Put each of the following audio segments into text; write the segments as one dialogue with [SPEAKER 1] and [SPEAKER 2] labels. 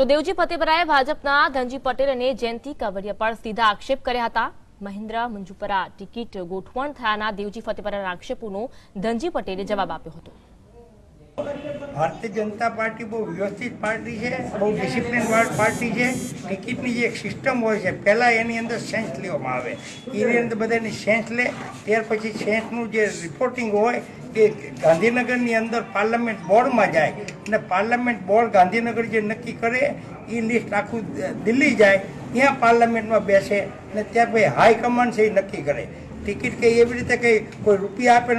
[SPEAKER 1] તો દેવજી ફતેપરાએ ભાજપના ધનજી પટેલ અને જયંતિ કાવડિયા પર સીધા આક્ષેપ કર્યા હતા. મહેન્દ્ર મંજુપરા ટિકિટ ગોઠવણ થયાના દેવજી ફતેપરાના આક્ષેપોનો ધનજી પટેલે જવાબ આપ્યો હતો.
[SPEAKER 2] ભારતીય જનતા પાર્ટી બહુ વ્યવસ્થિત પાર્ટી છે, બહુ ડિસિપ્લિન પાર્ટી છે. ટિકિટની જે એક સિસ્ટમ હોય છે, પહેલાં એની અંદર સેન્સ લેવામાં આવે. એની અંદર બધાની સેન્સ લે, ત્યાર પછી સેન્સનું જે રિપોર્ટિંગ હોય એ ગાંધીનગરની અંદર પાર્લામેન્ટ બોર્ડમાં જાય અને પાર્લામેન્ટ બોર્ડ ગાંધીનગર જે નક્કી કરે, એ લિસ્ટ આખું દિલ્હી જાય, ત્યાં પાર્લામેન્ટમાં બેસે અને ત્યાં ભાઈ હાઈકમાન્ડ છે એ નક્કી કરે. ટિકિટ કે એવી રીતે કંઈ કોઈ રૂપિયા આપે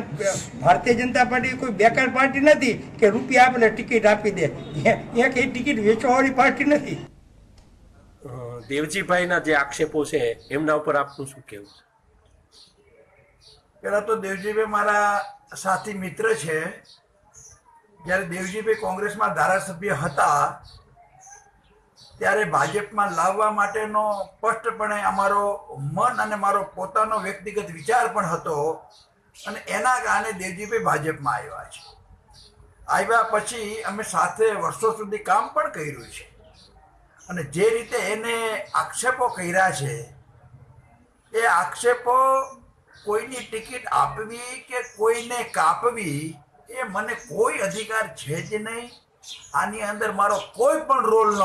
[SPEAKER 2] ભારતીય જનતા પાર્ટી કોઈ બેકાર પાર્ટી નથી કે રૂપિયા આપે ટિકિટ આપી દે. ત્યાં કઈ ટિકિટ વેચવાવાળી પાર્ટી નથી.
[SPEAKER 3] દેવજીભાઈના જે આક્ષેપો છે, એમના ઉપર આપનું શું કહેવું છે?
[SPEAKER 4] પહેલાં તો દેવજીભાઈ મારા સાથી મિત્ર છે. જ્યારે દેવજીભાઈ કોંગ્રેસમાં ધારાસભ્ય હતા, ત્યારે ભાજપમાં લાવવા માટેનો સ્પષ્ટપણે અમારો મન અને મારો પોતાનો વ્યક્તિગત વિચાર પણ હતો અને એના કારણે દેવજીભાઈ ભાજપમાં આવ્યા છે. આવ્યા પછી અમે સાથે વર્ષો સુધી કામ પણ કર્યું છે. અને જે રીતે એને આક્ષેપો કર્યા છે, એ આક્ષેપો કોઈની ટિકિટ આપવી કે કોઈને કાપવી, એ મને કોઈ અધિકાર છે જ નહીં. આની અંદર મારો કોઈ પણ રોલ ન